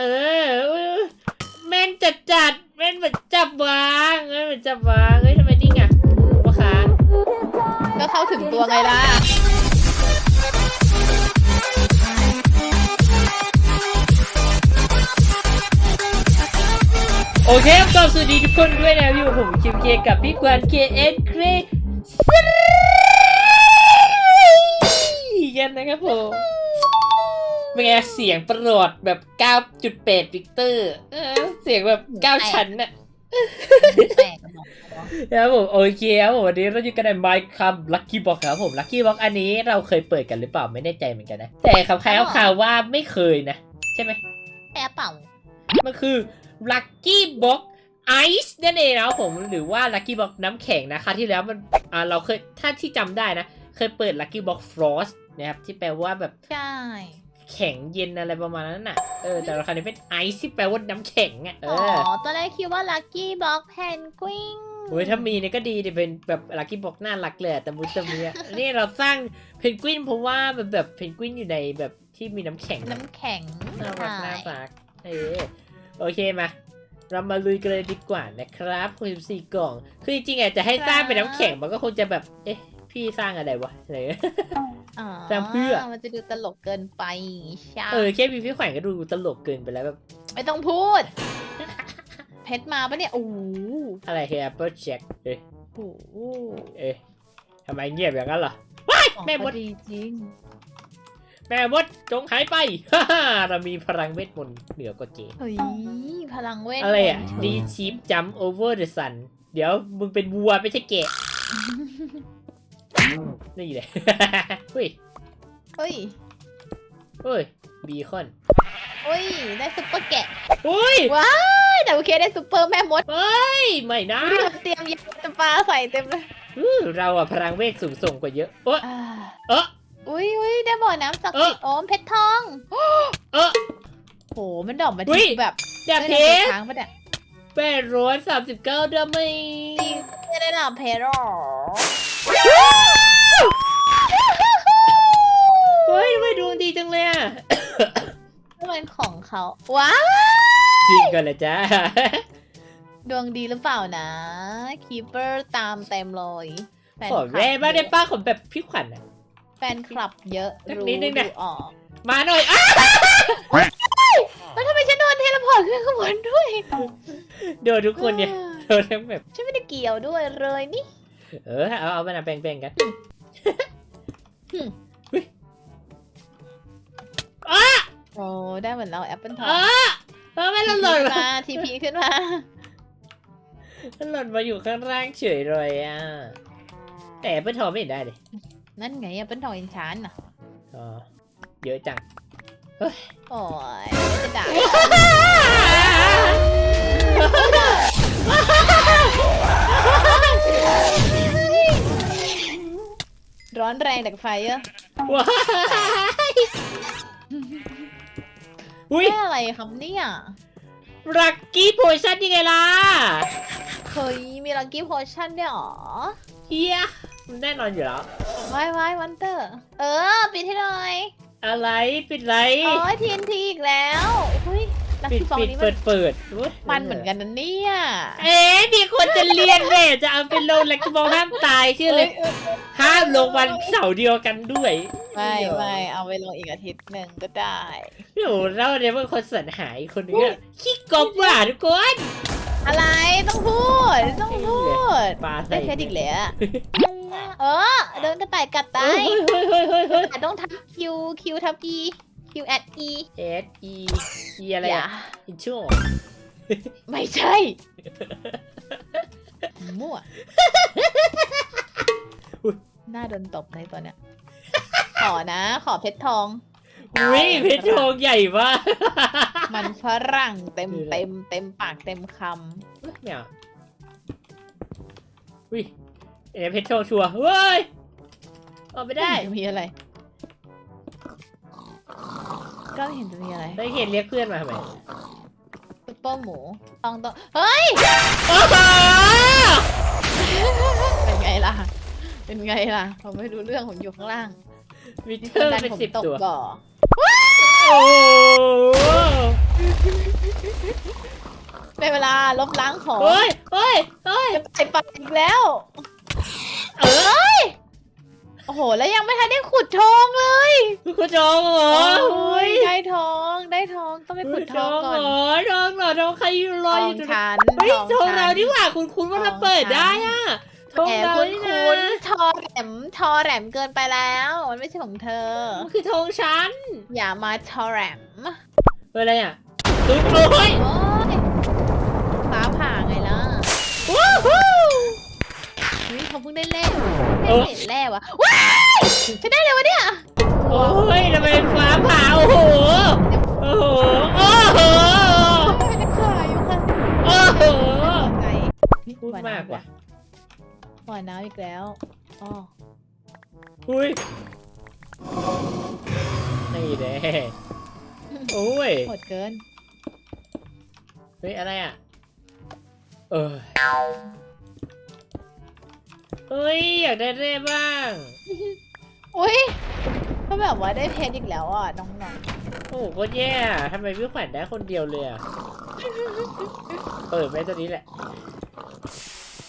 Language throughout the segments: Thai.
เออเออแม่นจัดจัดแม่นเหมือนจับวางแม่นเหมือนจับวางเฮ้ยทำไมนิ่งอะพ่อค้าก็เข้าถึงตัวไงล่ะโอเคครับก็สวัสดีทุกคนด้วยนะอยู่ผมคิมเคกับพี่กวนเคเอ็นเครกันนะครับผม เป็นไงเสียงประหลอดแบบ 9.8วิกเตอร์เออเสียงแบบ 9 ชั้นน่ะแปลกกันหมดครับผมโอเคครับผมวันนี้เราอยู่กันใน Minecraft Lucky Box ครับผม Lucky Box อันนี้เราเคยเปิดกันหรือเปล่าไม่แน่ใจเหมือนกันนะ แต่คำคล้ายๆข่าวว่าไม่เคยนะ ใช่ไหมแอบเปล่า มันคือ Lucky Box Ice นั่นเองนะครับผมหรือว่า Lucky Box น้ำแข็งนะคะที่แล้วมันอ่าเราเคยถ้าที่จำได้นะ เคยเปิด Lucky Box Frost นะครับที่แปลว่าแบบ ใช่ แข็งเย็นอะไรประมาณนั้นน่ะ เออ แต่เราคราวนี้เป็นไอซ์ที่แปลว่าน้ำแข็งอะ เออ๋ออตอนแรกคิดว่าลัคกี้บ็อกแพนกวินโอ้ยถ้ามีเนี่ยก็ดีดิเป็นแบบลักกี้บอกน่ารักเลยอะแต่มุตะมีอะนี่เราสร้างเพนกวินเพราะว่ามันแบบเพนกวินอยู่ในแบบที่มีน้ำแข็งอะน้ำแข็งน่ารักใช่น่ารักเออโอเคมา เรามาลุยกันเลยดีกว่านะครับ64กล่อง คือจริงๆอาจจะให้สร้างเป็นน้ำแข็งมันก็คงจะแบบ เอ๊ะ พี่สร้างอะไรวะอะไรอ๋อ แต่เพื่อ มันจะดูตลกเกินไปใช่เออแค่มีพี่แขวนก็ดูตลกเกินไปแล้วแบบไม่ต้องพูด เพชรมาปะเนี่ยโอ้โหอะไรคือ Apple Jack เอ๊ะโอ้โหเอ๊ะทำไมเงียบอย่างนั้นล่ะของแม่มดเขาดีจริง แม่มดจงหายไป ฮ่าฮ่าเรามีพลังเวทมนต์เหนือกว่าเจ เฮ้ย พลังเวทอะไรอะมนต์ดีชีฟจัมโอเวอร์เดอะซัน เดี๋ยวมึงเป็นวัวไม่ใช่แกะ นี่เลยเฮ้ย เฮ้ย เฮ้ย บีคอนเฮ้ย ได้ซุปเปอร์แกะเฮ้ย ว้ายแต่โอเคได้ซุปเปอร์แม่มดเฮ้ย ไม่นะดูดิมันเตรียมยาจะปลาใส่เต็มเลยอื้อเราอะพลังเวทสูงส่งกว่าเยอะเอออ่าเอออุ้ยอุ้ยได้บ่อน้ำศักดิ์สิทธิ์โอมเพชรทอง เออโห มันดอกมาอุ๊ยที่แบบดาบเพได้ชรค้างปะเนี่ยแปดร้อยสามสิบเก้าดาเมจไม่ได้ดาบเพชรหรอ เฮ้ยทำไมดวงดีจังเลยอะนี่มันของเขาว้าวจริงกันเลยจ้า ดวงดีหรือเปล่านะคีเปอร์ตามเต็มเลยแฟนขอคลัแร่บ้างได้เยอะป้าของแบบพี่ขวัญอะ แฟนคลับเยอะสักรู้นิดนึงนะ ดูออกมาหน่อยอะแล้วทำไมฉันโดนเทเลพอร์ตขึ้นข้างบนด้วย โดนทุกคนเนี่ยโดนทั้งแบบฉันไม่ได้เกี่ยวด้วยเลยนี่ เออเอาเอาไปนะแบ่งๆกันอืมเฮ้ยอ้าโอ้ได้เหมือนเราแอปเปิลทองอ้าทำไมเราหล่นขึ้นมามาทีพีขึ้นมามันหล่นมาอยู่ข้างล่างเฉยเลยอะ แต่เปิ้ลทองไม่เห็นได้เลยนั่นไงแอปเปิลทองอินชานอะอ๋อเยอะจังโอ้ยไม่จะด่า ร้อนแรงจากไฟเอะว้ายอุ้ย แค่อะไรครับเนี่ยรักกี้โพชั่นยังไงล่ะเฮ้ยมีลักกี้โพชั่นด้วยเหรอ เฮียมันแน่นอนอยู่แล้ว ไว้ไว้วันเตอร์ เออ ปิดให้หน่อย อะไรปิดไรโอ้ยทีนทีอีกแล้วเฮ้ ยลักปิดกี้ฟองปิดนี้มัเปินดเปิดอุ๊ยมันเหมือนกันนะเนี่ยเอ๊ะมีคนจะเรียนแม่จะเอาไปลงแล้วก็บอกห้ามตายชื่อเลย ห้ามลงวันเสาร์เดียวกันด้วยไม่ไม่เอาไปลงอีกอาทิตย์หนึ่งก็ได้ โอ้โหเราเนี่ยเป็นคนสรรหาอีกคนนึงอะขี้กบว่ะทุกคนอะไรต้องพูดต้องพูดปลาได้ใส่เพชรอีกแล้วเออเดินกระต่ายกัดเฮ้ตายยเฮ้ยเฮ้ยเฮ้ยเฮ้ยแต่ต้องทับคิวคิวทับอี คิวแอดอีเอสอีอีอะไรอย่า อะอินชั่วไม่ใช่ มั่วหน้าโดนตบในตัวเนี้ย ขอนะ ขอเพชรทอง อุ้ยเพชรทองใหญ่มากมันฝรั่งเต็มนี่แหละเต็มเต็มปากเต็มคไม่เอาอุ้ยเอ๋เพชรทองชัวร์เฮ้ยออกไม่ำได้ม่เห็นจะมีอะไร ก็ไม่เห็นจะมีอะไรได้เห็นเรียกเพื่อนมาทำไมซุปเปอร์หมูตองตองเฮ้ยโอ้โหเป็นไงล่ะ เป็นไงล่ะ ผมไม่รู้เรื่องผมอยู่ข้างล่างมีมีเธคนอดันเป็นผมสิบตกตัวบ่อโอ้โหในเวลาลบล้างของเฮ้ยเฮ้ยเฮ้ยไปไปอีกแล้ว เออ โอ้โห แล้วยังไม่ทันได้ขุดทองเลยคุณจองเหรอโอ้ยได้ทองได้ทองต้องไปขุดทองก่อนเหรอทองเหรอทองใครอยู่ลทอยอองยู่ตรงนั้นชั้นเฮ้ยทองชั้นเราดีกว่าคุณคุณว่าเราเปิดได้อะทองแหมเราคุณนี่คุนะณทอแหลมทอแหลมเกินไปแล้ว มันไม่ใช่ของเธอ มันคือทองชั้นอย่ามาทอแหลมเปิดอะไรอะตุ๊กโอ้ย โอ้ยฟ้าผ่าไงล่ะ ว้าวฮู้ เฮ้ยเขาเพิ่งได้เล่นได้เห็นแล้ววะว้ายจะได้เลยวะเนี่ยโอ้ยทำไมฟ้าผ่าโอ้โห โอ้โห โอ้โห ไม่ได้ขายอยู่ค่ะโอ้โหใจพูดมากว่ะปล่อยน้ำอีกแล้วอ๋ออุ้ยนี่แน่โอ้ย โหดเกิน เฮ้ย อะไรอะ เออ เฮ้ยอยากได้เร่บ้าง อุ้ยก็แบบว่าได้เพชรอีกแล้วอะน้องโอ้โหก็แย่อะทำไมพี่ขวัญได้คนเดียวเลยอะเปิดไว้ตัวนี้แหละ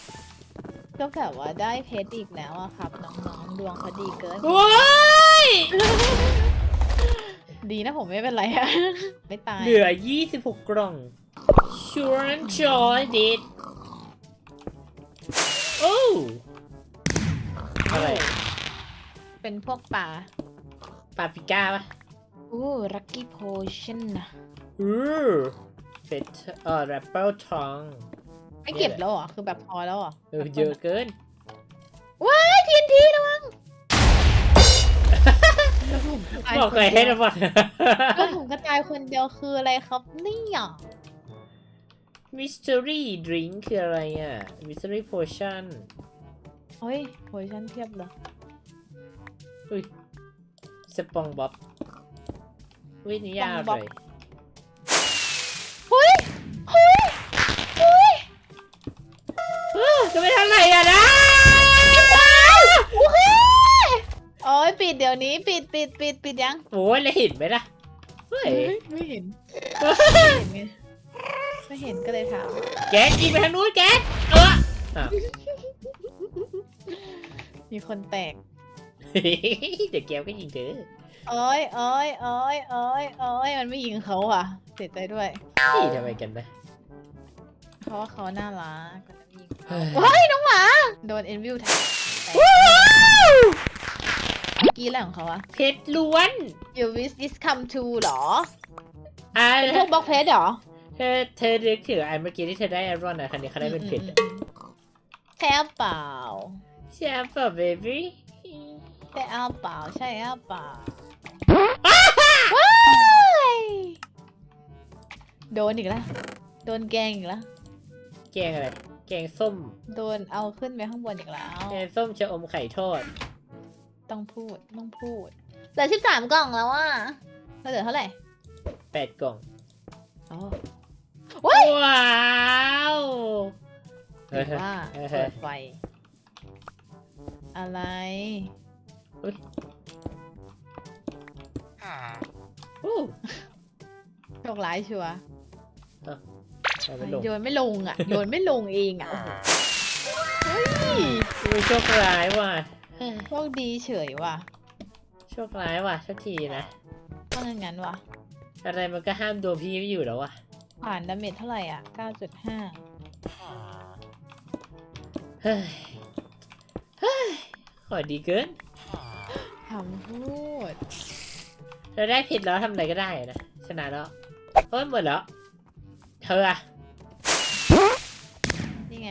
ๆก็แบบว่าได้เพชรอีกแล้วอะครับน้องๆดวงเขาดีเกิน โอ้ยดีนะผมไม่เป็นไรอะไม่ตายเหลือ 26 กล่อง sure and joy did โอ้ อะไร เป็นพวกปลาปาปริก้าปะอู้ลักกี้โพชั่นนะอือเป็ดเอ่อแรปเปิลทองไม่เก็บแล้วเหรอ คือแบบพอแล้วเหรอเออเยอะเกิน ว้ายทีนทีระวังบอกเคยให้นะบอลก็ผมกระจายคนเดียวคืออะไรครับเนี่ย mystery drink คืออะไรอะ mystery potion เฮ้ยโพชั่นเทียบเลยอุ้ยสปองบ๊อบวินิยาสปองอะบ๊ไรอบเฮ้ยเฮ้ยเฮ้ยจะไปทางไหนอะนะโอเคโอ้ยปิดเดี๋ยวนี้ปิดปิดปิดปิดยังโอ้ยแล้วเห็นไหมล่ะเฮ้ยไม่เห็นไม่เห็นไงไม่เห็นก็เลยถามแกกินไปทางนู้นแกเอออะ มีคนแตก เดี๋ยวแกก็ยิงเธอโอ้ยโอ้ยโอ้ยโอ้ยโอ้ยมันไม่ยิงเขาอะ เสียใจด้วย นี่ทำไมกันนะ เพราะว่าเขาน่ารักก็จะยิงเฮ้ยเฮ้ยน้องหมา โดนเอ็นวิวแทงแตกเมื่อกี้อะไรของเขาอะ เพชรล้วน You wish this come true เหรออ่าเป็นพวกบล็อกเพชรเหรอเธอเธอนึกถึงไอ้เมื่อกี้ที่เธอได้ไอรอนอะคันนี้เขาได้เป็นเพชรอืมอืมอืมใช่หรือเปล่า ใช่ป่ะเบบี้ใช่หรือเปล่าใช่หรือเปล่าว้ายโดนอีกแล้วโดนแกล้งอีกแล้วแกงอะไร แกงส้ม โดนเอาขึ้นไปข้างบนอีกแล้ว แกงส้มชะอมไข่ทอด ต้องพูดต้องพูดเหลือสิบสามกล่องแล้วอะเราเหลือเท่าไหร่แปดกล่อง อ๋อว้าวหรือว่าเออเปิดไฟ อะไรอู้โชคร้ายชัวร์เอาไปลงโยนไม่ลงอะ โยนไม่ลงเองอะเฮ้ยอุ้ยโชคร้ายว่ะโชคดีเฉยว่ะ โชคร้ายว่ะสักทีนะว่างั้นงั้นว่ะ อะไรมันก็ห้ามโดนพี่ไม่อยู่แล้วว่ะ ผ่านดาเมจเท่าไหร่อะ 9.5เฮ้ยเฮ้ย ขอดีเกินคำพูด เราได้ผิดแล้วทำอะไรก็ได้นะ ชนะแล้วเอ้ยหมดแล้ว เธออะนี่ไง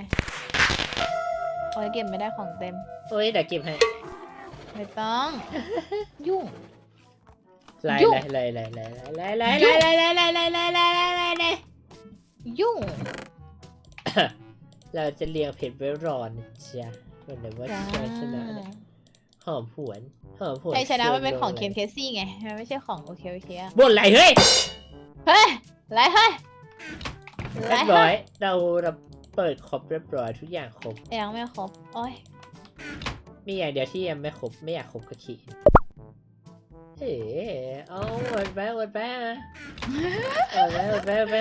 โอ้ยเก็บไม่ได้ของเต็มโอ้ยเดี๋ยวเก็บให้ ไม่ต้อง ยุ่งไล่ยุ่งไล่ไล่ไล่ไล่ไล่ไล่ไล่ไล่ไล่ไล่ไล่ไล่ไล่ไล่ไล่ไล่ยุ่ง เราจะเรียงเผ็ดไว้รอนะจ๊ะ วันไหนว่าจ้าใครชนะเนี่ยหอมหวนหอมหวนใครชนะมันเป็นของชเคนลเคซี่ไง มันไม่ใช่ของโอเคโอเคอะบนไหลเฮ้ย เฮ้ยไรเฮ้ยไรเรียบเฮ้ร้อยยเราเราเปิดครบเรียบร้อยทุกอย่างครบ ยังไม่ครบ โอ้ย มีอย่างเดียวที่ยังไม่ครบไม่อยากครบก็ขีดเอ๋เอาหมดไปหมดไปอะหมดไปหมดไปหมดไป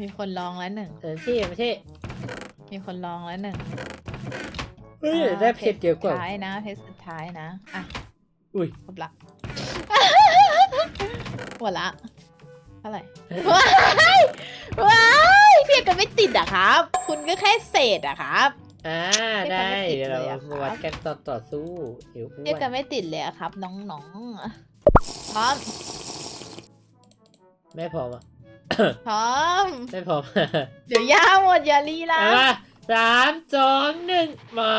มีคนลองแล้วหนึ่งเออที่ไม่ใช่ มีคนลองแล้วหนึ่ง เฮ้ยอ่าได้เพชรเยอะกว่าสุดท้ายนะเพชรสุดท้ายนะ อะอุ้ยครบละ หมดละเท่าไหร่ว้ายว้ายเทียบกันไม่ติดอะครับ คุณก็แค่เศษอะครับ อ่าไม่ได้ทำให้ติดเดี๋ยวเราเลยอะมาวัดกันต่อต่อสู้เดี๋ยวอ้เทียบวกันนไม่ติดเลยอะครับ น้องๆพร้อมไม่พร้อมอะพร้อม ไม่พร้อมเดี๋ยวยาหมดอย่าลีลา เอามา สามสองหนึ่งมา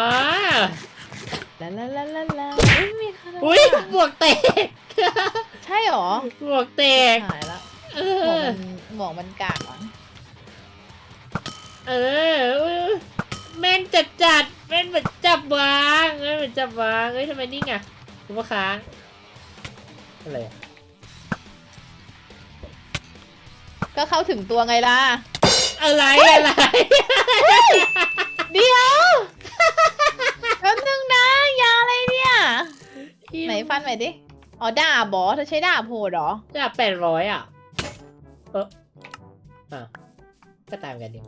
ลาลาลาลาลาอุ้ยมีคาราอุ้ยบวกแตกใช่หรอบวกแตกหายละเอหมวกอมันหมวกมันกากมั้งเอออุ๊ยแม่นจัดจัดๆแม่นเหมือนจับวางแม่นเหมือนจับวางเฮ้ยทำไมนิ่งอะคุณว่าค้างอะไรอะก็เข้าถึงตัวไงล่ะอะไรอะไร เดี๋ยวแป๊บนึงนะยาอะไรเนี่ย ไหนฟันใหม่ดิ อ๋อดาบบอเธอใช้ดาบโหดเหรอ จะแปดร้อยอะ เอออะก็ตามกันดิ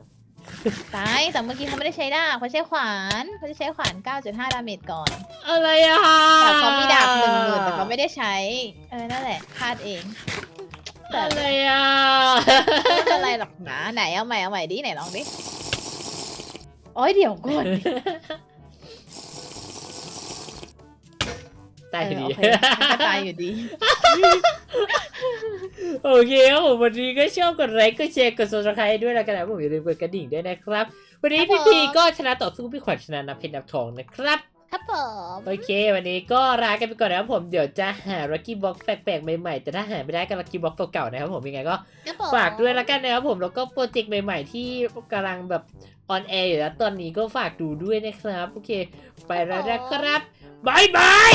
ตายแต่เมื่อกี้เขาไม่ได้ใช้ดาบเขาใช้ขวานเขาจะใช้ขวาน 9.5 ดาเมจก่อน อะไรอะแต่เขามีดาบหนึ่งหมื่นแต่เขาไม่ได้ใช้ เออ นั่นแหละพลาดเองแต่อะไรอะไม่เป็นไรหรอกนะไหนเอาใหม่เอาใหม่ดิไหนลองดิ โอ้ยเดี๋ยวก่อน ตายเออดีโอเคงั้นก็ตายอยู่ดี โอเคครับผมวันนี้ก็ชอบกดไลค์กดแชร์กด subscribe ด้วยแล้วกันนะผมอย่าลืมกดกระดิ่งด้วยนะครับ วันนี้ครับพี่ผม พีก็ชนะต่อสู้พี่ขวัญชนะนับเพชรนับทองนะครับ ครับผม โอเค วันนี้ก็ลากันไปก่อนนะครับผม เดี๋ยวจะหา lucky box แปลกๆใหม่ๆ แต่ถ้าหาไม่ได้ก็ lucky box เก่าๆนะครับผมยังไงก็ครับผมฝากด้วยแล้วกันนะครับผม แล้วก็โปรเจกต์ใหม่ๆ ที่กำลังแบบออนแอร์อยู่แล้วตอนนี้ก็ฝากดูด้วยนะครับ โอเค ไปแล้วนะครับบายบาย